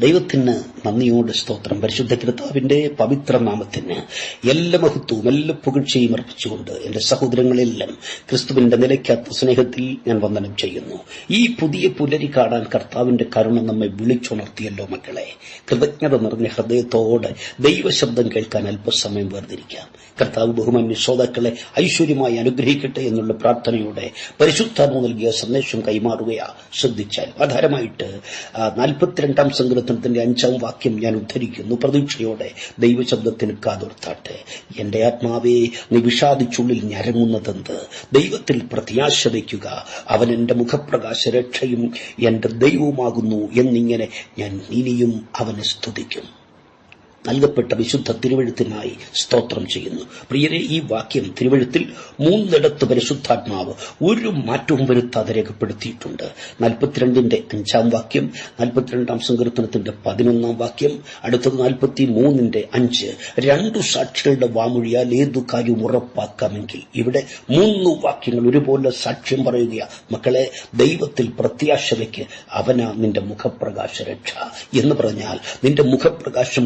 ദൈവത്തിന് നന്ദിയോട് സ്തോത്രം. പരിശുദ്ധ കർത്താവിന്റെ പവിത്ര നാമത്തിന് എല്ലാ മഹത്വവും എല്ലാ പുകഴ്ചയും അർപ്പിച്ചുകൊണ്ട് എന്റെ സഹോദരങ്ങളെല്ലാം ക്രിസ്തുവിന്റെ നിലയ്ക്കാത്ത സ്നേഹത്തിൽ ഞാൻ വന്ദനം ചെയ്യുന്നു. ഈ പുതിയ പുലരി കാണാൻ കർത്താവിന്റെ കരുണ നമ്മെ വിളിച്ചുണർത്തിയല്ലോ മക്കളെ. കൃതജ്ഞത നിറഞ്ഞ ഹൃദയത്തോടെ ദൈവശബ്ദം കേൾക്കാൻ അല്പസമയം വേർതിരിക്കാം. കർത്താവ് ബഹുമാന്യ ശ്രോതാക്കളെ ഐശ്വര്യമായി അനുഗ്രഹിക്കട്ടെ എന്നുള്ള പ്രാർത്ഥനയോടെ പരിശുദ്ധാത്മ നൽകിയ സന്ദേശം കൈമാറുകയാ. ശ്രദ്ധിച്ചാൽ ആധാരമായിട്ട് നാൽപ്പത്തിരണ്ടാം സങ്കീർത്തനത്തിന്റെ അഞ്ചാം വാക്യം ഞാൻ ഉദ്ധരിക്കുന്നു. പ്രതീക്ഷയോടെ ദൈവശബ്ദത്തിന് കാതോർത്താട്ടെ. എന്റെ ആത്മാവേ നീ വിഷാദിച്ചുള്ളിൽ ഞരങ്ങുന്നതെന്ത്? ദൈവത്തിൽ പ്രത്യാശ വയ്ക്കുക. അവൻ എന്റെ മുഖപ്രകാശ രക്ഷയും എന്റെ ദൈവവുമാകുന്നു എന്നിങ്ങനെ ഞാൻ ഇനിയും അവനെ സ്തുതിക്കും. നൽകപ്പെട്ട വിശുദ്ധ തിരുവഴുത്തിനായി സ്തോത്രം ചെയ്യുന്നു. പ്രിയരെ ഈ വാക്യം തിരുവഴുത്തിൽ മൂന്നിടത്ത് പരിശുദ്ധാത്മാവ് ഒരു മാറ്റവും വരുത്താതെ രേഖപ്പെടുത്തിയിട്ടുണ്ട്. നാൽപ്പത്തിരണ്ടിന്റെ അഞ്ചാം വാക്യം നാൽപ്പത്തിരണ്ടാം സങ്കീർത്തനത്തിന്റെ പതിനൊന്നാം വാക്യം അടുത്തത് നാൽപ്പത്തി മൂന്നിന്റെ അഞ്ച്. രണ്ടു സാക്ഷികളുടെ വാമൊഴിയാൽ ഏതു കാര്യവും ഉറപ്പാക്കാമെങ്കിൽ ഇവിടെ മൂന്ന് വാക്യങ്ങൾ ഒരുപോലെ സാക്ഷ്യം പറയുക മക്കളെ ദൈവത്തിൽ പ്രത്യാശ വയ്ക്ക് അവനാ നിന്റെ മുഖപ്രകാശ രക്ഷ എന്ന് പറഞ്ഞാൽ നിന്റെ മുഖപ്രകാശം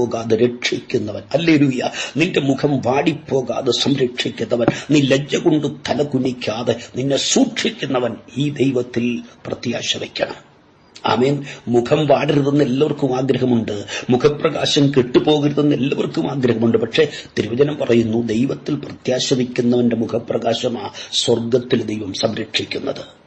കെട്ടുപോകാതെ രക്ഷിക്കുന്നവൻ. അല്ലേലൂയ നിന്റെ മുഖം വാടിപ്പോകാതെ സംരക്ഷിക്കുന്നവൻ നീ ലജ്ജ കൊണ്ട് തല കുനിക്കാതെ നിന്നെ സൂക്ഷിക്കുന്നവൻ ഈ ദൈവത്തിൽ പ്രത്യാശ വയ്ക്കണം. ആമേൻ. മുഖം വാടരുതെന്ന് എല്ലാവർക്കും ആഗ്രഹമുണ്ട്. മുഖപ്രകാശം കെട്ടുപോകരുതെന്ന് എല്ലാവർക്കും ആഗ്രഹമുണ്ട്. പക്ഷേ തിരുവചനം പറയുന്നു ദൈവത്തിൽ പ്രത്യാശ വയ്ക്കുന്നവന്റെ മുഖപ്രകാശമാ സ്വർഗത്തിൽ ദൈവം സംരക്ഷിക്കുന്നത്.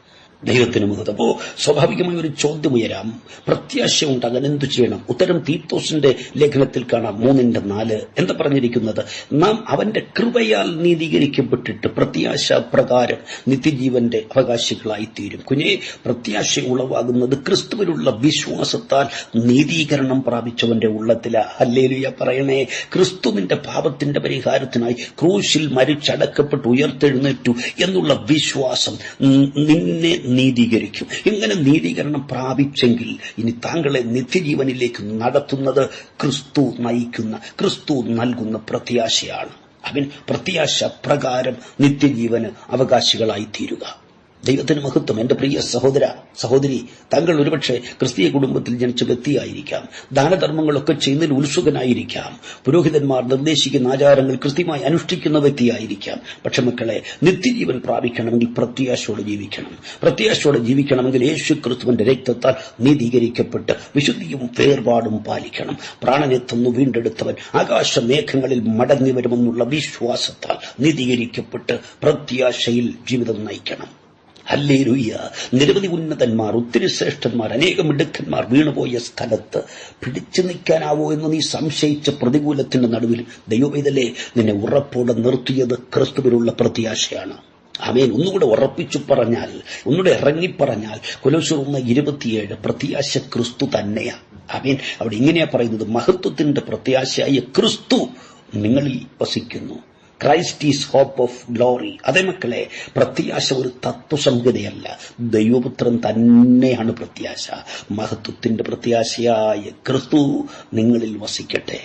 ദൈവത്തിന് മുഖത്ത് അപ്പോ സ്വാഭാവികമായ ഒരു ചോദ്യം ഉയരാം. പ്രത്യാശ ഉണ്ടാകാൻ എന്തു ചെയ്യണം? ഉത്തരം തീത്തോസിന്റെ ലേഖനത്തിൽ കാണാം. മൂന്നിന്റെ നാല്. എന്താ പറഞ്ഞിരിക്കുന്നത്? നാം അവന്റെ കൃപയാൽ നീതീകരിക്കപ്പെട്ടിട്ട് പ്രത്യാശ പ്രകാരം നിത്യജീവന്റെ അവകാശികളായി തീരും കുഞ്ഞെ പ്രത്യാശ ഉളവാകുന്നത് ക്രിസ്തുവിലുള്ള വിശ്വാസത്താൽ നീതീകരണം പ്രാപിച്ചവന്റെ ഉള്ളത്തില. ഹല്ലേലുയ പറയണേ ക്രിസ്തുവിന്റെ പാപത്തിന്റെ പരിഹാരത്തിനായി ക്രൂശിൽ മരിച്ചടക്കപ്പെട്ട് ഉയർത്തെഴുന്നേറ്റു എന്നുള്ള വിശ്വാസം നിന്നെ നീതീകരിക്കും. ഇങ്ങനെ നീതീകരണം പ്രാപിച്ചെങ്കിൽ ഇനി താങ്കളെ നിത്യജീവനിലേക്ക് നടത്തുന്നത് ക്രിസ്തു നയിക്കുന്ന ക്രിസ്തു നൽകുന്ന പ്രത്യാശയാണ്. അവൻ പ്രത്യാശ പ്രകാരം നിത്യജീവന് അവകാശികളായി തീരുക ദൈവത്തിന് മഹത്വം. എന്റെ പ്രിയ സഹോദര സഹോദരി താങ്കൾ ഒരുപക്ഷെ ക്രിസ്തീയ കുടുംബത്തിൽ ജനിച്ച വ്യക്തിയായിരിക്കാം. ദാനധർമ്മങ്ങളൊക്കെ ചെയ്യുന്നതിൽ ഉത്സുകനായിരിക്കാം. പുരോഹിതന്മാർ നിർദ്ദേശിക്കുന്ന ആചാരങ്ങൾ കൃത്യമായി അനുഷ്ഠിക്കുന്ന വ്യക്തിയായിരിക്കാം. പക്ഷെ മക്കളെ നിത്യജീവൻ പ്രാപിക്കണമെങ്കിൽ പ്രത്യാശയോടെ ജീവിക്കണം. പ്രത്യാശയോടെ ജീവിക്കണമെങ്കിൽ യേശു ക്രിസ്തുവിന്റെ രക്തത്താൽ നീതീകരിക്കപ്പെട്ട് വിശുദ്ധിയും വേർപാടും പാലിക്കണം. പ്രാണനെ തന്നു വീണ്ടെടുത്തവൻ ആകാശ മേഘങ്ങളിൽ മടങ്ങി വരുമെന്നുള്ള വിശ്വാസത്താൽ നീതീകരിക്കപ്പെട്ട് പ്രത്യാശയിൽ ജീവിതം നയിക്കണം. അല്ലേലുയ്യ നിരവധി ഉന്നതന്മാർ ഒത്തിരി ശ്രേഷ്ഠന്മാർ അനേകം മിടുക്കന്മാർ വീണുപോയ സ്ഥലത്ത് പിടിച്ചു നിൽക്കാനാവോ എന്ന് നീ സംശയിച്ച പ്രതികൂലത്തിന്റെ നടുവിൽ ദൈവവേദലെ നിന്നെ ഉറപ്പോടെ നിർത്തിയത് ക്രിസ്തുവിനുള്ള പ്രത്യാശയാണ്. ആമേൻ. ഒന്നുകൂടെ ഉറപ്പിച്ചു പറഞ്ഞാൽ ഒന്നുകൂടെ ഇറങ്ങിപ്പറഞ്ഞാൽ കൊലോസുറുന്ന ഇരുപത്തിയേഴ് പ്രത്യാശ ക്രിസ്തു തന്നെയാ. ആമേൻ. അവിടെ ഇങ്ങനെയാ പറയുന്നത് മഹത്വത്തിന്റെ പ്രത്യാശയായ ക്രിസ്തു നിങ്ങളിൽ വസിക്കുന്നു. Christ is hope of glory അതേ മക്കളെ പ്രത്യാശ ഒരു തത്വസംഹിതയല്ല ദൈവപുത്രൻ തന്നെയാണ് പ്രത്യാശ. മഹത്വത്തിന്റെ പ്രത്യാശയായ ക്രിസ്തു നിങ്ങളിൽ വസിക്കട്ടെ.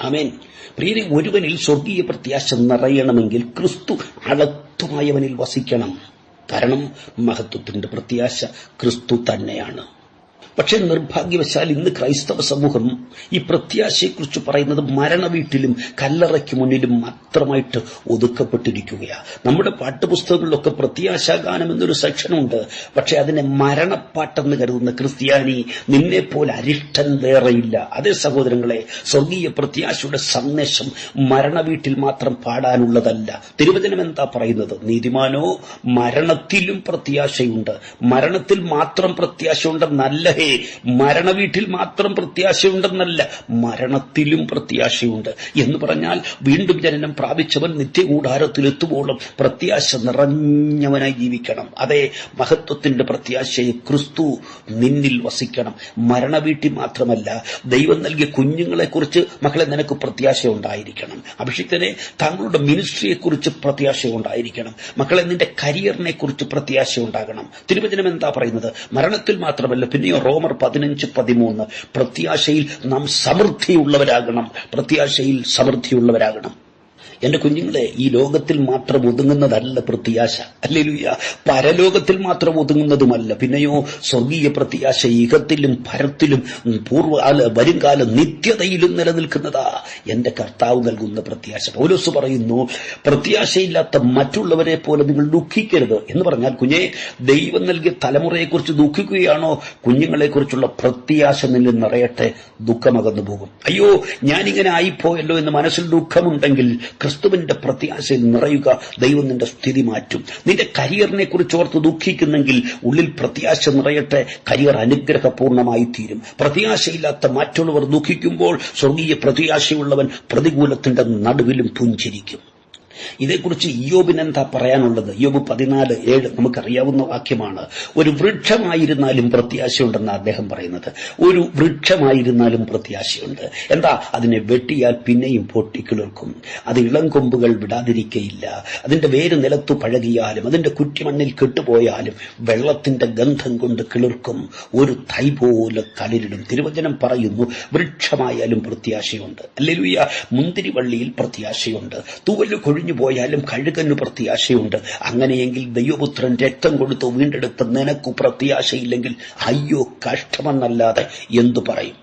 ആമേൻ. പ്രിയനെ ഒരുവനിൽ സ്വർഗീയ പ്രത്യാശ നിറയണമെങ്കിൽ ക്രിസ്തു അളത്തുമായവനിൽ വസിക്കണം. കാരണം മഹത്വത്തിന്റെ പ്രത്യാശ ക്രിസ്തു തന്നെയാണ്. പക്ഷെ നിർഭാഗ്യവശാൽ ഇന്ന് ക്രൈസ്തവ സമൂഹം ഈ പ്രത്യാശയെക്കുറിച്ച് പറയുന്നത് മരണവീട്ടിലും കല്ലറയ്ക്ക് മുന്നിലും മാത്രമായിട്ട് ഒതുക്കപ്പെട്ടിരിക്കുകയാണ് നമ്മുടെ പാട്ടുപുസ്തകങ്ങളിലൊക്കെ പ്രത്യാശാഗാനം എന്നൊരു സെക്ഷനുണ്ട്. പക്ഷെ അതിനെ മരണപ്പാട്ടെന്ന് കരുതുന്ന ക്രിസ്ത്യാനി നിന്നെ പോലെ അരിഷ്ടൻ വേറെയില്ല. അതേ സഹോദരങ്ങളെ സ്വർഗീയ പ്രത്യാശയുടെ സന്ദേശം മരണവീട്ടിൽ മാത്രം പാടാനുള്ളതല്ല. തിരുവചനം എന്താ പറയുന്നത്? നീതിമാനോ മരണത്തിലും പ്രത്യാശയുണ്ട്. മരണത്തിൽ മാത്രം പ്രത്യാശയുണ്ടെന്നല്ല ഹേ മരണവീട്ടിൽ മാത്രം പ്രത്യാശയുണ്ടെന്നല്ല മരണത്തിലും പ്രത്യാശയുണ്ട്. എന്ന് പറഞ്ഞാൽ വീണ്ടും ജനനം പ്രാപിച്ചവൻ നിത്യകൂടാരത്തിലെത്തുമ്പോഴും പ്രത്യാശ നിറഞ്ഞവനായി ജീവിക്കണം. അതെ മഹത്വത്തിന്റെ പ്രത്യാശയെ ക്രിസ്തു നിന്നിൽ വസിക്കണം. മരണവീട്ടിൽ മാത്രമല്ല ദൈവം നൽകിയ കുഞ്ഞുങ്ങളെക്കുറിച്ച് മക്കളെ നിനക്ക് പ്രത്യാശ ഉണ്ടായിരിക്കണം അഭിഷിക്തനെ താങ്കളുടെ മിനിസ്ട്രിയെക്കുറിച്ച് പ്രത്യാശ ഉണ്ടായിരിക്കണം മക്കളെ നിന്റെ കരിയറിനെ കുറിച്ച് പ്രത്യാശ ഉണ്ടാകണം തിരുവചനം എന്താ പറയുന്നത്? മരണത്തിൽ മാത്രമല്ല പിന്നെയോ റോമർ പതിനഞ്ച് പതിമൂന്ന്. പ്രത്യാശയിൽ നാം സമൃദ്ധിയുള്ളവരാകണം. പ്രത്യാശയിൽ സമൃദ്ധിയുള്ളവരാകണം. എന്റെ കുഞ്ഞുങ്ങളെ ഈ ലോകത്തിൽ മാത്രം ഒതുങ്ങുന്നതല്ല പ്രത്യാശ. അല്ലേലുയ്യ പരലോകത്തിൽ മാത്രം ഒതുങ്ങുന്നതുമല്ല. പിന്നെയോ സ്വർഗീയ പ്രത്യാശ ഇഹത്തിലും പരത്തിലും പൂർവകാല പൂർവ അല്ല, വരുംകാല നിത്യതയിലും നിലനിൽക്കുന്നതാ എന്റെ കർത്താവ് നൽകുന്ന പ്രത്യാശ. പൗലോസ് പറയുന്നു പ്രത്യാശയില്ലാത്ത മറ്റുള്ളവരെ പോലെ നിങ്ങൾ ദുഃഖിക്കരുത് എന്ന് പറഞ്ഞാൽ കുഞ്ഞെ ദൈവം നൽകിയ തലമുറയെക്കുറിച്ച് ദുഃഖിക്കുകയാണോ? കുഞ്ഞുങ്ങളെക്കുറിച്ചുള്ള പ്രത്യാശ നിന്നിൽ നിറയട്ടെ ദുഃഖമകന്നു പോകും അയ്യോ ഞാനിങ്ങനെ ആയിപ്പോയല്ലോ എന്ന് മനസ്സിൽ ദുഃഖമുണ്ടെങ്കിൽ ക്രിസ്തുവിന്റെ പ്രത്യാശയിൽ നിറയുക ദൈവം നിന്റെ സ്ഥിതി മാറ്റും. നിന്റെ കരിയറിനെ കുറിച്ച് ഓർത്ത് ദുഃഖിക്കുന്നെങ്കിൽ ഉള്ളിൽ പ്രത്യാശ നിറയട്ടെ കരിയർ അനുഗ്രഹപൂർണമായി തീരും. പ്രത്യാശയില്ലാത്ത മറ്റുള്ളവർ ദുഃഖിക്കുമ്പോൾ സ്വർഗീയ പ്രത്യാശയുള്ളവൻ പ്രതികൂലത്തിന്റെ നടുവിലും പുഞ്ചിരിക്കും. ഇതേക്കുറിച്ച് യോബിന് എന്താ പറയാനുള്ളത്? യോബ് പതിനാല് ഏഴ് നമുക്കറിയാവുന്ന വാക്യമാണ്. ഒരു വൃക്ഷമായിരുന്നാലും പ്രത്യാശയുണ്ടെന്ന് അദ്ദേഹം പറയുന്നത്. ഒരു വൃക്ഷമായിരുന്നാലും പ്രത്യാശയുണ്ട്. എന്താ? അതിനെ വെട്ടിയാൽ പിന്നെയും പൊട്ടിക്കിളിർക്കും അത് ഇളം കൊമ്പുകൾ വിടാതിരിക്കയില്ല. അതിന്റെ വേര് നിലത്തു പഴകിയാലും അതിന്റെ കുറ്റിമണ്ണിൽ കെട്ടുപോയാലും വെള്ളത്തിന്റെ ഗന്ധം കൊണ്ട് കിളിർക്കും. ഒരു തൈ പോലെ തളിരിടും തിരുവചനം പറയുന്നു വൃക്ഷമായാലും പ്രത്യാശയുണ്ട്. അല്ലെങ്കിൽ മുന്തിരിവള്ളിയിൽ പ്രത്യാശയുണ്ട്. തൂവൽ കൊഴിഞ്ഞു പോയാലും കഴുകന് പ്രത്യാശയുണ്ട്. അങ്ങനെയെങ്കിൽ ദൈവപുത്രൻ രക്തം കൊടുത്തു വീണ്ടെടുത്ത് നിനക്കു പ്രത്യാശയില്ലെങ്കിൽ അയ്യോ കഷ്ടമെന്നല്ലാതെ എന്തു പറയും?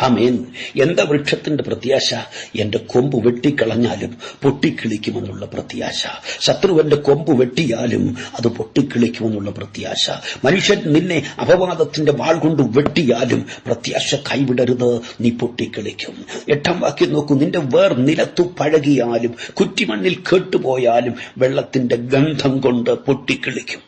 ആമേൻ. എന്താ വൃക്ഷത്തിന്റെ പ്രത്യാശ? എന്റെ കൊമ്പ് വെട്ടിക്കളഞ്ഞാലും പൊട്ടിക്കിളിക്കുമെന്നുള്ള പ്രത്യാശ. ശത്രുവന്റെ കൊമ്പ് വെട്ടിയാലും അത് പൊട്ടിക്കിളിക്കുമെന്നുള്ള പ്രത്യാശ. മനുഷ്യൻ നിന്നെ അപവാദത്തിന്റെ വാൾ കൊണ്ട് വെട്ടിയാലും പ്രത്യാശ കൈവിടരുത് നീ പൊട്ടിക്കിളിക്കും. എട്ടാം വാക്യം നോക്കൂ. നിന്റെ വേർ നിലത്തു പഴകിയാലും കുറ്റിമണ്ണിൽ കേട്ടുപോയാലും വെള്ളത്തിന്റെ ഗന്ധം കൊണ്ട് പൊട്ടിക്കിളിക്കും.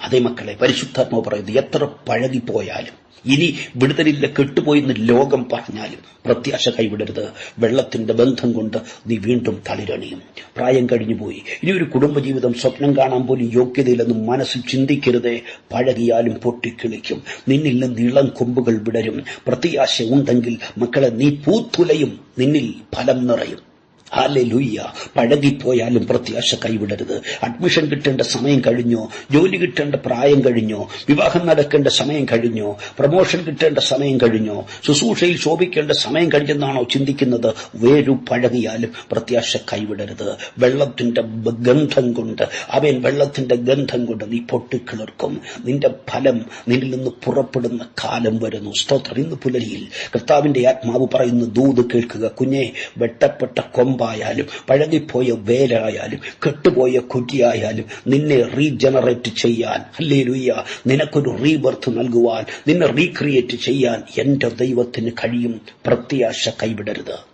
അതേ മക്കളെ പരിശുദ്ധാത്മാവ് പറയുന്നത് എത്ര പഴകിപ്പോയാലും ഇനി വിടുതലില്ല കെട്ടുപോയെന്ന് ലോകം പറഞ്ഞാലും പ്രത്യാശ കൈവിടരുത്. വെള്ളത്തിന്റെ ബന്ധം കൊണ്ട് നീ വീണ്ടും തളിരണിയും. പ്രായം കഴിഞ്ഞു പോയി. ഇനി ഒരു കുടുംബജീവിതം സ്വപ്നം കാണാൻ പോലും യോഗ്യതയില്ലെന്ന് മനസ്സിൽ ചിന്തിക്കരുതേ. പഴകിയാലും പൊട്ടിക്കിളിക്കും. നിന്നിൽ നിന്ന് ഇളം കൊമ്പുകൾ വിടരും. പ്രത്യാശ ഉണ്ടെങ്കിൽ മക്കളെ നീ പൂത്തുലയും നിന്നിൽ ഫലം നിറയും. ഹാലലുയ്യ പഴകിപ്പോയാലും പ്രത്യാശ കൈവിടരുത്. അഡ്മിഷൻ കിട്ടേണ്ട സമയം കഴിഞ്ഞോ. ജോലി കിട്ടേണ്ട പ്രായം കഴിഞ്ഞോ. വിവാഹം നടക്കേണ്ട സമയം കഴിഞ്ഞോ. പ്രൊമോഷൻ കിട്ടേണ്ട സമയം കഴിഞ്ഞോ. ശുശ്രൂഷയിൽ ശോഭിക്കേണ്ട സമയം കഴിഞ്ഞെന്നാണോ ചിന്തിക്കുന്നത്? വേരു പഴകിയാലും പ്രത്യാശ കൈവിടരുത്. വെള്ളത്തിന്റെ ഗന്ധം കൊണ്ട് അവൻ വെള്ളത്തിന്റെ ഗന്ധം കൊണ്ട് നീ പൊട്ടിക്കിളിർക്കും. നിന്റെ ഫലം നിന്നിൽ നിന്ന് പുറപ്പെടുന്ന കാലം വരുന്നു. സ്തോത്രം. ഇന്ന് പുലരിയിൽ കർത്താവിന്റെ ആത്മാവ് പറയുന്ന ദൂത് കേൾക്കുക. കുഞ്ഞെ വെട്ടപ്പെട്ട കൊമ്പായാലും പഴകിപ്പോയ വേലായാലും കെട്ടുപോയ കുറ്റിയായാലും നിന്നെ റീജനറേറ്റ് ചെയ്യാൻ അല്ലേ ലുയ്യ നിനക്കൊരു റീബർത്ത് നൽകുവാൻ നിന്നെ റീക്രിയേറ്റ് ചെയ്യാൻ എന്റെ ദൈവത്തിന് കഴിയും. പ്രത്യാശ കൈവിടരുത്.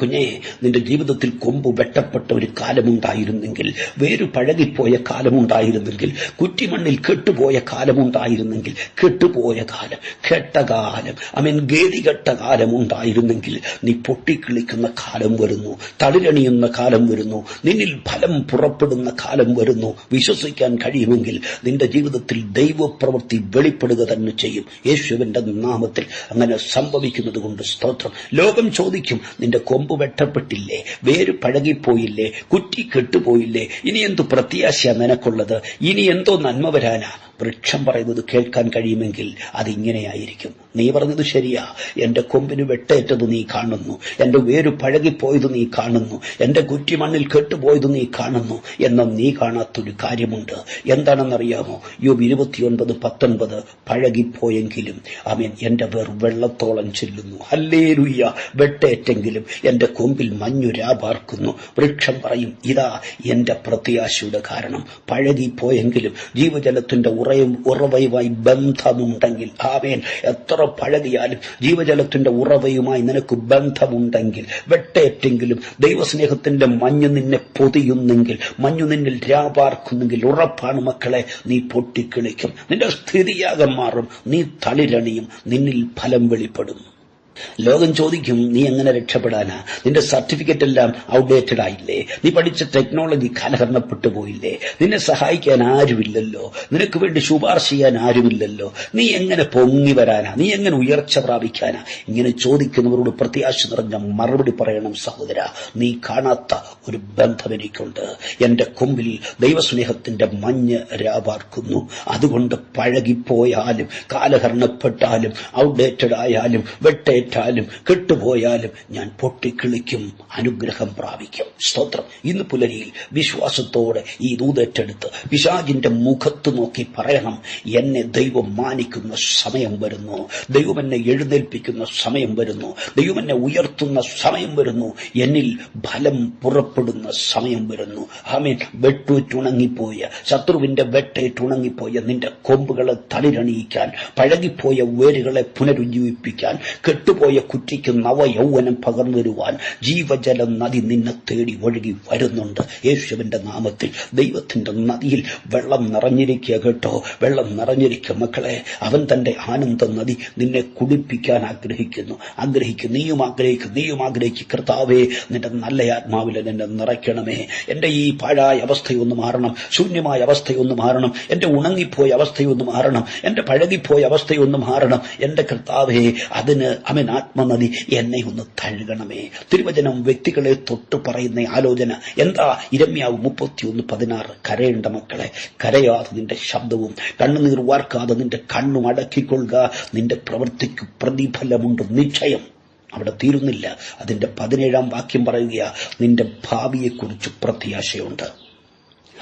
കുഞ്ഞെ നിന്റെ ജീവിതത്തിൽ കൊമ്പ് വെട്ടപ്പെട്ട ഒരു കാലമുണ്ടായിരുന്നെങ്കിൽ വേരു പഴകിപ്പോയ കാലമുണ്ടായിരുന്നെങ്കിൽ കുറ്റിമണ്ണിൽ കെട്ടുപോയ കാലമുണ്ടായിരുന്നെങ്കിൽ കെട്ടുപോയ കാലം കെട്ട കാലം അമൻ ഗേതികെട്ട കാലം ഉണ്ടായിരുന്നെങ്കിൽ നീ പൊട്ടിക്കിളിക്കുന്ന കാലം വരുന്നു തളിരണിയുന്ന കാലം വരുന്നു നിന്നിൽ ഫലം പുറപ്പെടുന്ന കാലം വരുന്നു. വിശ്വസിക്കാൻ കഴിയുമെങ്കിൽ നിന്റെ ജീവിതത്തിൽ ദൈവപ്രവൃത്തി വെളിപ്പെടുക തന്നെ ചെയ്യും. യേശുവിന്റെ നാമത്തിൽ അങ്ങനെ സംഭവിക്കുന്നത് കൊണ്ട് സ്തോത്രം. ലോകം ചോദിക്കും നിന്റെ കൊമ്പ് വെട്ടപ്പെട്ടില്ലേ? വേര് പഴകിപ്പോയില്ലേ? കുറ്റി കെട്ടുപോയില്ലേ? ഇനി എന്തു പ്രത്യാശ നിനക്കുള്ളത്? ഇനി എന്തോ നന്മ വരാനാ? വൃക്ഷം പറയുന്നത് കേൾക്കാൻ കഴിയുമെങ്കിൽ അതിങ്ങനെയായിരിക്കും. നീ പറഞ്ഞത് ശരിയാ. എന്റെ കൊമ്പിന് വെട്ടേറ്റത് നീ കാണുന്നു. എന്റെ വേര് പഴകിപ്പോയത് നീ കാണുന്നു. എന്റെ കുറ്റിമണ്ണിൽ കെട്ടുപോയത് നീ കാണുന്നു. എന്ന നീ കാണാത്തൊരു കാര്യമുണ്ട്. എന്താണെന്നറിയാമോ? യോബ് ഇരുപത്തിയൊൻപത് പത്തൊൻപത്. പഴകിപ്പോയെങ്കിലും അമീൻ എന്റെ വേർ വെള്ളത്തോളം ചെല്ലുന്നു. അല്ലേലുയ്യ വെട്ടേറ്റെങ്കിലും എന്റെ കൊമ്പിൽ മഞ്ഞുരാപാർക്കുന്നു വൃക്ഷം പറയും ഇതാ എന്റെ പ്രത്യാശയുടെ കാരണം. പഴകിപ്പോയെങ്കിലും ജീവജലത്തിന്റെ ഉറയും ഉറവയുമായി ബന്ധമുണ്ടെങ്കിൽ ആവേൻ എത്ര പഴകിയാലും ജീവജലത്തിന്റെ ഉറവയുമായി നിനക്ക് ബന്ധമുണ്ടെങ്കിൽ വെട്ടേറ്റെങ്കിലും ദൈവസ്നേഹത്തിന്റെ മഞ്ഞു നിന്നെ പൊതിയുന്നെങ്കിൽ മഞ്ഞു നിന്നിൽ രാപാർക്കുന്നെങ്കിൽ ഉറപ്പാണ് മക്കളെ നീ പൊട്ടിക്കിളിക്കും. നിന്റെ സ്ഥിതിയാകം മാറും. നീ തളിരണിയും നിന്നിൽ ഫലം വെളിപ്പെടും. ലോകം ചോദിക്കും നീ എങ്ങനെ രക്ഷപ്പെടാനാ? നിന്റെ സർട്ടിഫിക്കറ്റ് എല്ലാം ഔട്ട്ഡേറ്റഡ് ആയില്ലേ? നീ പഠിച്ച ടെക്നോളജി കാലഹരണപ്പെട്ടു പോയില്ലേ? നിന്നെ സഹായിക്കാൻ ആരുമില്ലല്ലോ? നിനക്ക് വേണ്ടി ശുപാർശ ചെയ്യാൻ ആരുമില്ലല്ലോ? നീ എങ്ങനെ പൊങ്ങി വരാനാ? നീ എങ്ങനെ ഉയർച്ച പ്രാപിക്കാനാ? ഇങ്ങനെ ചോദിക്കുന്നവരോട് പ്രത്യാശ നിറഞ്ഞ മറുപടി പറയണം സഹോദര. നീ കാണാത്ത ഒരു ബന്ധം എനിക്കുണ്ട്. എന്റെ കൊമ്പിൽ ദൈവസ്നേഹത്തിന്റെ മഞ്ഞ് രാപാർക്കുന്നു. അതുകൊണ്ട് പഴകിപ്പോയാലും കാലഹരണപ്പെട്ടാലും ഔട്ട്ഡേറ്റഡ് ആയാലും വെട്ടേ എതിരേറ്റാലും കെട്ടുപോയാലും ഞാൻ പൊട്ടിക്കിളിക്കും അനുഗ്രഹം പ്രാപിക്കും. സ്തോത്രം. ഇന്ന് പുലരിയിൽ വിശ്വാസത്തോടെ ഈ ദൂതേറ്റെടുത്ത് പിശാജിന്റെ മുഖത്ത് നോക്കി പറയണം എന്നെ ദൈവം മാനിക്കുന്ന സമയം വരുന്നു ദൈവം എന്നെ എഴുന്നേൽപ്പിക്കുന്ന സമയം വരുന്നു ദൈവം എന്നെ ഉയർത്തുന്ന സമയം വരുന്നു എന്നിൽ ഫലം പുറപ്പെടുന്ന സമയം വരുന്നു. ആമേൻ. വെട്ടുറ്റുണങ്ങിപ്പോയ ശത്രുവിന്റെ വെട്ടേറ്റുണങ്ങിപ്പോയ നിന്റെ കൊമ്പുകളെ തളിരണിയിക്കാൻ പഴകിപ്പോയ വേരുകളെ പുനരുജ്ജീവിപ്പിക്കാൻ കെട്ടുപോയ കുറ്റിക്ക് നവയൗവനം പകർന്നു വരുവാൻ ജീവജല നദി നിന്നെ തേടി ഒഴുകി വരുന്നുണ്ട്. യേശുവിന്റെ നാമത്തിൽ ദൈവത്തിന്റെ നദിയിൽ വെള്ളം നിറഞ്ഞിരിക്കുക കേട്ടോ. വെള്ളം നിറഞ്ഞിരിക്കുക മക്കളെ. അവൻ തന്റെ ആനന്ദ നദി നിന്നെ കുടിപ്പിക്കാൻ ആഗ്രഹിക്കുന്നു. ആഗ്രഹിക്കും. നീയും ആഗ്രഹിക്കും. നീയും ആഗ്രഹിക്കും. കർത്താവേ നിന്റെ നല്ല ആത്മാവിൽ നിന്നെ നിറയ്ക്കണമേ. എന്റെ ഈ പാഴായ അവസ്ഥയൊന്ന് മാറണം. ശൂന്യമായ അവസ്ഥയൊന്ന് മാറണം. എന്റെ ഉണങ്ങിപ്പോയ അവസ്ഥയൊന്ന് മാറണം. എന്റെ പഴകിപ്പോയ അവസ്ഥയൊന്ന് മാറണം. എന്റെ കർത്താവേ അതിന് അവൻ ആത്മനദി എന്നെ ഒന്ന് തഴുകണമേ. തിരുവചനം വ്യക്തികളെ തൊട്ടു പറയുന്ന ആലോചന എന്താ? ഇരമ്യാവ് മുപ്പത്തിയൊന്ന് പതിനാറ്. കരയേണ്ട മക്കളെ കരയാതെ നിന്റെ ശബ്ദവും കണ്ണുനീർ വാർക്കാതെ നിന്റെ കണ്ണും അടക്കിക്കൊള്ളുക. നിന്റെ പ്രവൃത്തിക്ക് പ്രതിഫലമുണ്ട് നിശ്ചയം. അവിടെ തീരുന്നില്ല. അതിന്റെ പതിനേഴാം വാക്യം പറയുക നിന്റെ ഭാവിയെക്കുറിച്ച് പ്രത്യാശയുണ്ട്.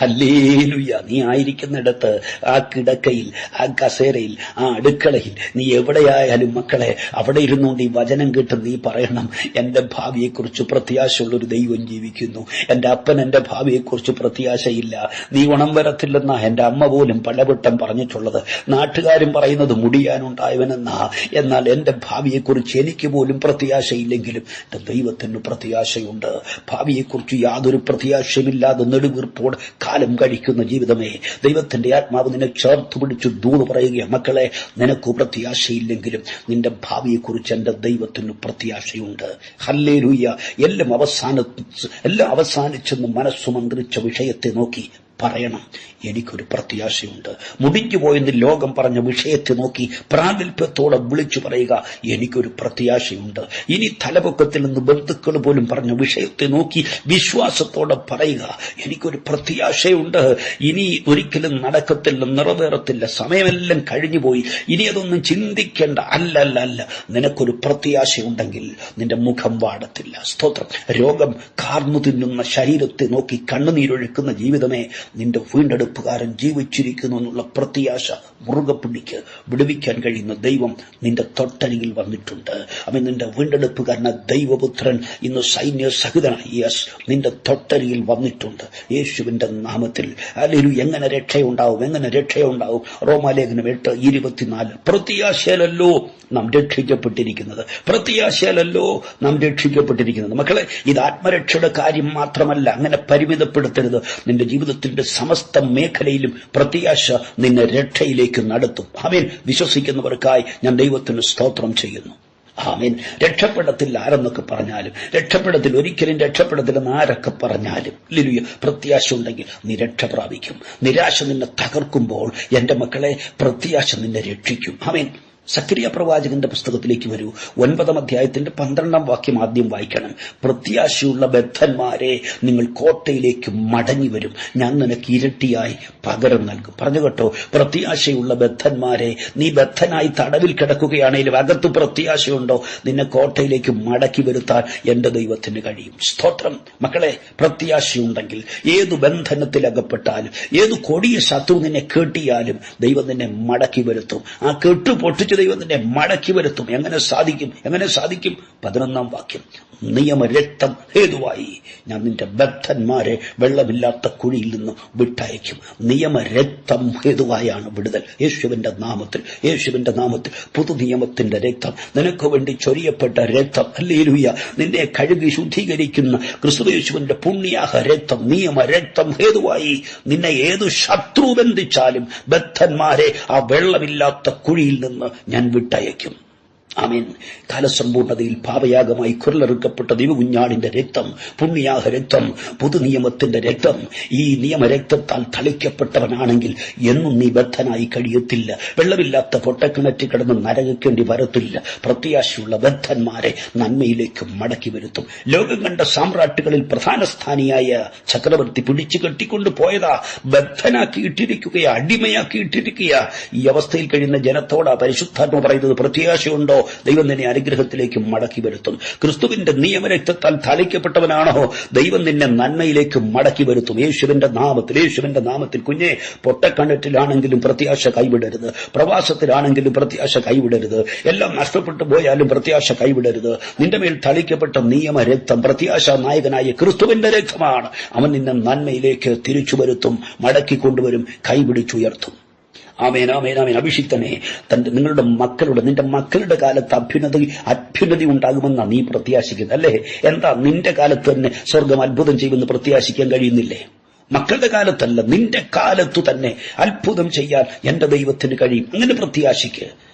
ഹല്ലേലുയ്യ നീ ആയിരിക്കുന്നിടത്ത് ആ കിടക്കയിൽ ആ കസേരയിൽ ആ അടുക്കളയിൽ നീ എവിടെയായാലും മക്കളെ അവിടെ ഇരുന്നുകൊണ്ട് ഈ വചനം കേട്ട് നീ പറയണം. എന്റെ ഭാവിയെക്കുറിച്ച് പ്രത്യാശയുള്ള ഒരു ദൈവം ജീവിക്കുന്നു. എന്റെ അപ്പൻ എന്റെ ഭാവിയെക്കുറിച്ച് പ്രത്യാശയില്ല. നീ ഗുണം വരത്തില്ലെന്നാ എന്റെ അമ്മ പോലും പലവട്ടം പറഞ്ഞിട്ടുള്ളത്. നാട്ടുകാരും പറയുന്നത് മുടിയാനുണ്ടായവനെന്നാ. എന്നാൽ എന്റെ ഭാവിയെക്കുറിച്ച് എനിക്ക് പോലും പ്രത്യാശയില്ലെങ്കിലും എന്റെ ദൈവത്തിന് പ്രത്യാശയുണ്ട്. ഭാവിയെക്കുറിച്ച് യാതൊരു പ്രത്യാശയുമില്ലാതെ നെടുവീർപ്പോട് കാലം കഴിക്കുന്ന ജീവിതമേ ദൈവത്തിന്റെ ആത്മാവ് നിന്നെ ചേർത്ത് പിടിച്ചു ദൂത് പറയുക മക്കളെ നിനക്ക് പ്രത്യാശയില്ലെങ്കിലും നിന്റെ ഭാവിയെക്കുറിച്ച് എന്റെ ദൈവത്തിന് പ്രത്യാശയുണ്ട്. ഹല്ലേലൂയ എല്ലാം അവസാന എല്ലാം അവസാനിച്ചെന്ന് മനസ്സു മന്ത്രിച്ച വിഷയത്തെ നോക്കി പറയണം. എനിക്കൊരു പ്രത്യാശയുണ്ട്. മുടിഞ്ഞു പോയെന്ന് ലോകം പറഞ്ഞ വിഷയത്തെ നോക്കി പ്രാഗൽഭ്യത്തോടെ വിളിച്ചു പറയുക എനിക്കൊരു പ്രത്യാശയുണ്ട്. ഇനി തലപൊക്കത്തിൽ നിന്ന് ബന്ധുക്കൾ പോലും പറഞ്ഞ വിഷയത്തെ നോക്കി വിശ്വാസത്തോടെ പറയുക എനിക്കൊരു പ്രത്യാശയുണ്ട്. ഇനി ഒരിക്കലും നടക്കത്തില്ല നിറവേറത്തില്ല സമയമെല്ലാം കഴിഞ്ഞുപോയി. ഇനി അതൊന്നും ചിന്തിക്കേണ്ട. അല്ല അല്ല അല്ല. നിനക്കൊരു പ്രത്യാശയുണ്ടെങ്കിൽ നിന്റെ മുഖം വാടത്തില്ല. സ്തോത്രം. രോഗം കാർന്നു തിന്നുന്ന ശരീരത്തെ നോക്കി കണ്ണുനീരൊഴുക്കുന്ന ജീവിതമേ നിന്റെ വീണ്ടെടുപ്പുകാരൻ ജീവിച്ചിരിക്കുന്നു എന്നുള്ള പ്രത്യാശ മുറുകെ പിടിക്ക് വിടുവിക്കാൻ കഴിയുന്ന ദൈവം നിന്റെ തൊട്ടരികിൽ വന്നിട്ടുണ്ട്. അവൻ നിന്റെ വീണ്ടെടുപ്പുകാരന ദൈവപുത്രൻ ഇന്ന് സൈന്യ സഹിതനായി യെസ് നിന്റെ തൊട്ടരിയിൽ വന്നിട്ടുണ്ട്. യേശുവിന്റെ നാമത്തിൽ. അല്ലെങ്കിൽ എങ്ങനെ രക്ഷയുണ്ടാവും? എങ്ങനെ രക്ഷയുണ്ടാവും? റോമാലേഖനം എട്ട് ഇരുപത്തിനാല്. പ്രത്യാശയിലല്ലോ നാം രക്ഷിക്കപ്പെട്ടിരിക്കുന്നത്. പ്രത്യാശയിലല്ലോ നാം രക്ഷിക്കപ്പെട്ടിരിക്കുന്നത്. മക്കളെ ഇത് ആത്മരക്ഷയുടെ കാര്യം മാത്രമല്ല. അങ്ങനെ പരിമിതപ്പെടുത്തരുത്. നിന്റെ ജീവിതത്തിന്റെ സമസ്ത മേഖലയിലും പ്രത്യാശ നിന്നെ രക്ഷയിലേക്ക് നടത്തും. അവൻ വിശ്വസിക്കുന്നവർക്കായി ഞാൻ ദൈവത്തിന് സ്തോത്രം ചെയ്യുന്നു. ആമീൻ. രക്ഷപ്പെടത്തില്ല ആരെന്നൊക്കെ പറഞ്ഞാലും രക്ഷപ്പെടത്തിൽ ഒരിക്കലും രക്ഷപ്പെടത്തില്ലെന്ന് ആരൊക്കെ പറഞ്ഞാലും ലിലുയ പ്രത്യാശ ഉണ്ടെങ്കിൽ നീ രക്ഷ പ്രാപിക്കും. നിരാശ നിന്നെ തകർക്കുമ്പോൾ എന്റെ മക്കളെ പ്രത്യാശ നിന്നെ രക്ഷിക്കും. ആമീൻ. സക്രിയ പ്രവാചകന്റെ പുസ്തകത്തിലേക്ക് വരൂ. ഒൻപതാം അധ്യായത്തിന്റെ പന്ത്രണ്ടാം വാക്യം ആദ്യം വായിക്കണം. പ്രത്യാശയുള്ള ബദ്ധന്മാരെ നിങ്ങൾ കോട്ടയിലേക്ക് മടങ്ങി വരും. ഞാൻ നിനക്ക് ഇരട്ടിയായി പകരം നൽകും. പറഞ്ഞു കേട്ടോ പ്രത്യാശയുള്ള ബദ്ധന്മാരെ നീ ബദ്ധനായി തടവിൽ കിടക്കുകയാണെങ്കിലും അകത്ത് പ്രത്യാശയുണ്ടോ? നിന്നെ കോട്ടയിലേക്ക് മടക്കി വരുത്താൻ എന്റെ ദൈവത്തിന് കഴിയും. സ്തോത്രം. മക്കളെ പ്രത്യാശയുണ്ടെങ്കിൽ ഏതു ബന്ധനത്തിൽ അകപ്പെട്ടാലും ഏതു കൊടിയ ശത്രു നിന്നെ കേട്ടിയാലും ദൈവം നിന്നെ മടക്കി വരുത്തും. ആ കെട്ടു പൊട്ടിച്ച് ദൈവം നിന്നെ മടക്കി വരുത്തും. എങ്ങനെ സാധിക്കും? എങ്ങനെ സാധിക്കും? പതിനൊന്നാം വാക്യം. നിയമരക്തം ഹേതുവായി ഞാൻ നിന്റെ ബദ്ധന്മാരെ വെള്ളമില്ലാത്ത കുഴിയിൽ നിന്ന് വിട്ടയക്കും. നിയമരക്തം ഹേതുവായാണ് വിടുതൽ. യേശുവിന്റെ നാമത്തിൽ യേശുവിന്റെ നാമത്തിൽ പുതു നിയമത്തിന്റെ രക്തം. നിനക്ക് വേണ്ടി ചൊരിയപ്പെട്ട രക്തം. അല്ലേലുയ്യ നിന്നെ കഴുകി ശുദ്ധീകരിക്കുന്ന ക്രിസ്തുയേശുവിന്റെ പുണ്യാഹ രക്തം നിയമ രക്തം ഹേതുവായി. നിന്നെ ഏതു ശത്രു ബന്ധിച്ചാലും ബദ്ധന്മാരെ ആ വെള്ളമില്ലാത്ത കുഴിയിൽ നിന്ന് ഞാൻ വിട്ടയക്കും. ആമീൻ. കാലസമ്പൂർണതയിൽ പാപയാഗമായി കുരലെറുക്കപ്പെട്ട ദൈവകുഞ്ഞാടിന്റെ രക്തം പുണ്യാഹ രക്തം പുതുനിയമത്തിന്റെ രക്തം ഈ നിയമരക്തത്താൽ തളിക്കപ്പെട്ടവനാണെങ്കിൽ എന്നും നീ ബദ്ധനായി കഴിയത്തില്ല. വെള്ളമില്ലാത്ത പൊട്ടക്കിണറ്റി കിടന്ന് നരകക്കേണ്ടി വരത്തില്ല. പ്രത്യാശയുള്ള ബദ്ധന്മാരെ നന്മയിലേക്ക് മടക്കി വരുത്തും. ലോകം കണ്ട സാമ്രാട്ടുകളിൽ പ്രധാന സ്ഥാനിയായ ചക്രവർത്തി പിടിച്ചു കെട്ടിക്കൊണ്ട് പോയതാ. ബദ്ധനാക്കിയിട്ടിരിക്കുകയാ അടിമയാക്കിയിട്ടിരിക്കുക ഈ അവസ്ഥയിൽ കഴിയുന്ന ജനത്തോടാ പരിശുദ്ധാത്മ പറയുന്നത് പ്രത്യാശയുണ്ടോ? ദൈവം നിന്നെ അനുഗ്രഹത്തിലേക്ക് മടക്കി വരുത്തും. ക്രിസ്തുവിന്റെ നിയമരക്തത്താൽ തലയ്ക്കപ്പെട്ടവനാണോ ദൈവം നിന്നെ നന്മയിലേക്ക് മടക്കി വരുത്തും. യേശുവിന്റെ നാമത്തിൽ യേശുവിന്റെ നാമത്തിൽ കുഞ്ഞെ പൊട്ടക്കണ്ണറ്റിലാണെങ്കിലും പ്രത്യാശ കൈവിടരുത്. പ്രവാസത്തിലാണെങ്കിലും പ്രത്യാശ കൈവിടരുത്. എല്ലാം നഷ്ടപ്പെട്ടു പോയാലും പ്രത്യാശ കൈവിടരുത്. നിന്റെ മേൽ തളിക്കപ്പെട്ട നിയമ രക്തം പ്രത്യാശ നായകനായ ക്രിസ്തുവിന്റെ രക്തമാണ്. അവൻ നിന്നെ നന്മയിലേക്ക് തിരിച്ചു വരുത്തും മടക്കി കൊണ്ടുവരും കൈപിടിച്ചുയർത്തും. ആമേൻ ആമേൻ ആമേൻ. അഭിഷിക്തനെ തന്റെ നിങ്ങളുടെ മക്കളുടെ നിന്റെ മക്കളുടെ കാലത്ത് അഭ്യുന്നതി അഭ്യുന്നതി ഉണ്ടാകുമെന്നാണ് നീ പ്രത്യാശിക്കുന്നത് അല്ലേ? എന്താ നിന്റെ കാലത്ത് തന്നെ സ്വർഗം അത്ഭുതം ചെയ്യുമെന്ന് പ്രത്യാശിക്കാൻ കഴിയുന്നില്ലേ? മക്കളുടെ കാലത്തല്ല നിന്റെ കാലത്തു തന്നെ അത്ഭുതം ചെയ്യാൻ എന്റെ ദൈവത്തിന് കഴിയും. അങ്ങനെ പ്രത്യാശിക്ക്.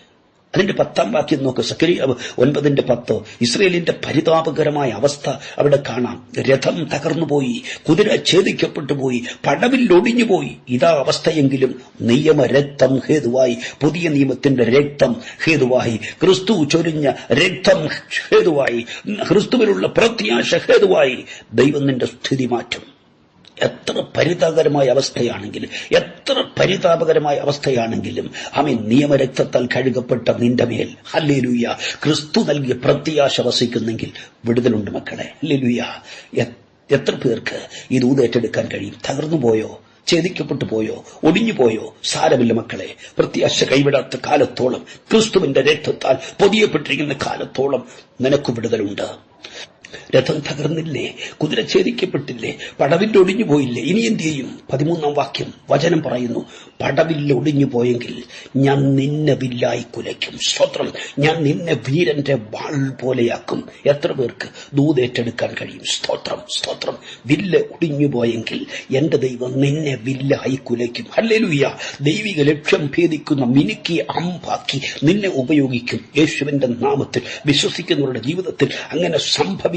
അതിന്റെ പത്താം വാക്യം നോക്ക്. സക്കരി ഒൻപതിന്റെ പത്ത്. ഇസ്രയേലിന്റെ പരിതാപകരമായ അവസ്ഥ അവിടെ കാണാം. രഥം തകർന്നുപോയി. കുതിര ഛേദിക്കപ്പെട്ടുപോയി. പടവിൽ ഒടിഞ്ഞുപോയി ഇതാ അവസ്ഥയെങ്കിലും നിയമ രക്തം ഹേതുവായി. പുതിയ നിയമത്തിന്റെ രക്തം ഹേതുവായി. ക്രിസ്തു ചൊരിഞ്ഞ രക്തം ഹേതുവായി. ക്രിസ്തുവിലുള്ള പ്രത്യാശ ഹേതുവായി. ദൈവം നിന്റെ സ്ഥിതി മാറ്റും എത്ര പരിതാപകരമായ അവസ്ഥയാണെങ്കിലും എത്ര പരിതാപകരമായ അവസ്ഥയാണെങ്കിലും അവൻ നിയമരക്തത്താൽ കഴുകപ്പെട്ട നിന്റെ മേൽ ഹല്ലേലൂയ ക്രിസ്തു നൽകിയ പ്രത്യാശ വസിക്കുന്നെങ്കിൽ വിടുതലുണ്ട് മക്കളെ ഹല്ലേലൂയ. എത്ര പേർക്ക് ഇത് ഊതേറ്റെടുക്കാൻ കഴിയും? തകർന്നു പോയോ? ഛേദിക്കപ്പെട്ടു പോയോ? ഒടിഞ്ഞു പോയോ? സാരമില്ല മക്കളെ പ്രത്യാശ കൈവിടാത്ത കാലത്തോളം ക്രിസ്തുവിന്റെ രക്തത്താൽ പൊതിയപ്പെട്ടിരിക്കുന്ന കാലത്തോളം നിനക്ക് വിടുതലുണ്ട്. രഥം തകർന്നില്ലേ? കുതിര ഛേദിക്കപ്പെട്ടില്ലേ? പടവിൽ ഒടിഞ്ഞു പോയില്ലേ? ഇനി എന്ത് ചെയ്യും? പതിമൂന്നാം വാക്യം വചനം പറയുന്നു പടവിൽ ഒടിഞ്ഞു പോയെങ്കിൽ ഞാൻ നിന്നെ വില്ലായി കുലയ്ക്കും. സ്തോത്രം. ഞാൻ നിന്നെ വീരന്റെ വാൾ പോലെയാക്കും. എത്ര പേർക്ക് ദൂതേറ്റെടുക്കാൻ കഴിയും? സ്തോത്രം സ്തോത്രം. വില്ല് ഒടിഞ്ഞു പോയെങ്കിൽ എന്റെ ദൈവം നിന്നെ വില്ലായി കുലയ്ക്കും. ഹല്ലേലൂയ. ദൈവിക ലക്ഷ്യം ഭേദിക്കുന്ന മിനുക്കി അമ്പാക്കി നിന്നെ ഉപയോഗിക്കും. യേശുവിന്റെ നാമത്തിൽ വിശ്വസിക്കുന്നവരുടെ ജീവിതത്തിൽ അങ്ങനെ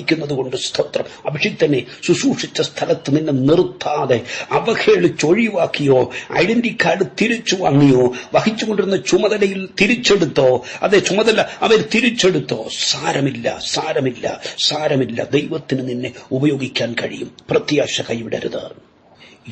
സംഭവിക്കുന്നത് കൊണ്ട് സ്തോത്രം. അഭിഷിക്തനെ ശുശ്രൂഷിച്ച സ്ഥലത്ത് നിന്നെ നിർത്താതെ അവഹേളിച്ചൊഴിവാക്കിയോ ഐഡന്റി കാർഡ് തിരിച്ചു വാങ്ങിയോ വഹിച്ചുകൊണ്ടിരുന്ന ചുമതലയിൽ തിരിച്ചെടുത്തോ അതെ ചുമതല അവർ തിരിച്ചെടുത്തോ. സാരമില്ല സാരമില്ല സാരമില്ല. ദൈവത്തിന് നിന്നെ ഉപയോഗിക്കാൻ കഴിയും. പ്രത്യാശ കൈവിടരുത്.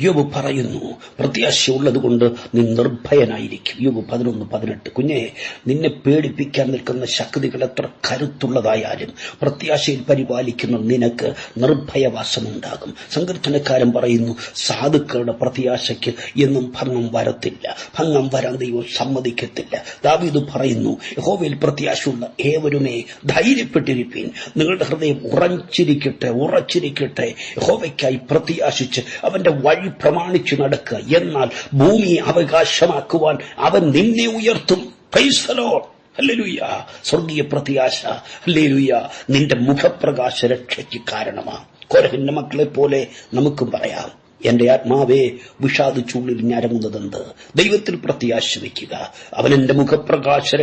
യോബ് പറയുന്നു പ്രത്യാശയുള്ളതുകൊണ്ട് നീ നിർഭയനായിരിക്കും. യോബ് പതിനൊന്ന് പതിനെട്ട്. കുഞ്ഞെ നിന്നെ പേടിപ്പിക്കാൻ നിൽക്കുന്ന ശക്തികൾ എത്ര കരുത്തുള്ളതായാലും പ്രത്യാശയിൽ പരിപാലിക്കുന്ന നിനക്ക് നിർഭയവാസമുണ്ടാകും. സങ്കീർത്തനക്കാരൻ പറയുന്നു സാധുക്കളുടെ പ്രത്യാശയ്ക്ക് എന്നും ഭംഗം വരത്തില്ല. ഭംഗം വരാൻ ദൈവം സമ്മതിക്കത്തില്ല. ദാവീദ് പറയുന്നു യഹോവയിൽ പ്രത്യാശയുള്ള ഏവരുമേ ധൈര്യപ്പെട്ടിരിപ്പീൻ. നിങ്ങളുടെ ഹൃദയം ഉറച്ചിരിക്കട്ടെ ഉറച്ചിരിക്കട്ടെ. യഹോവയ്ക്കായി പ്രത്യാശിച്ച് അവന്റെ വഴി പ്രമാണിച്ചു നടക്കുക. എന്നാൽ ഭൂമി അവകാശമാക്കുവാൻ അവൻ നിന്നെ ഉയർത്തും. പൈസലോ ഹല്ലേലൂയ സ്വർഗീയ പ്രത്യാശ. ഹല്ലേലൂയ നിന്റെ മുഖപ്രകാശ രക്ഷയ്ക്ക് കാരണമാണ് കൊരഹിന്റെ മക്കളെ പോലെ നമുക്കും പറയാം. എന്റെ ആത്മാവെ വിഷാദിച്ചുള്ളിൽ ഞരങ്ങുന്നതെന്ത്? ദൈവത്തിൽ പ്രത്യാശ വയ്ക്കുക. അവൻ എന്റെ മുഖപ്രകാശ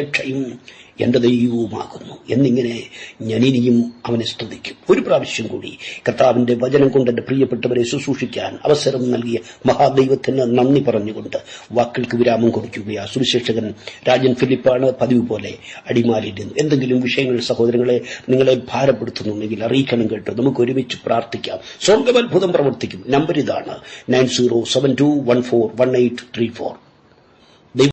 എന്റെ ദൈവവുമാകുന്നു എന്നിങ്ങനെ ഞാൻ ഇനിയും അവനെ സ്തുതിക്കും. ഒരു പ്രാവശ്യം കൂടി കർത്താവിന്റെ വചനം കൊണ്ട് എന്റെ പ്രിയപ്പെട്ടവരെ ശുശ്രൂഷിക്കാൻ അവസരം നൽകിയ മഹാദൈവത്തിന് നന്ദി പറഞ്ഞുകൊണ്ട് വാക്കുകൾക്ക് വിരാമം കൊടുക്കുകയാ. സുവിശേഷകൻ രാജൻ ഫിലിപ്പാണ് പതിവ് പോലെ അടിമാലിരുന്നു എന്തെങ്കിലും വിഷയങ്ങൾ സഹോദരങ്ങളെ നിങ്ങളെ ഭാരപ്പെടുത്തുന്നുണ്ടെങ്കിൽ അറിയിക്കണം കേട്ടോ. നമുക്ക് ഒരുമിച്ച് പ്രാർത്ഥിക്കാം. സ്വർഗമത്ഭുതം പ്രവർത്തിക്കും. നമ്പർ ഇതാണ് nine zero seven two one four one eight three four.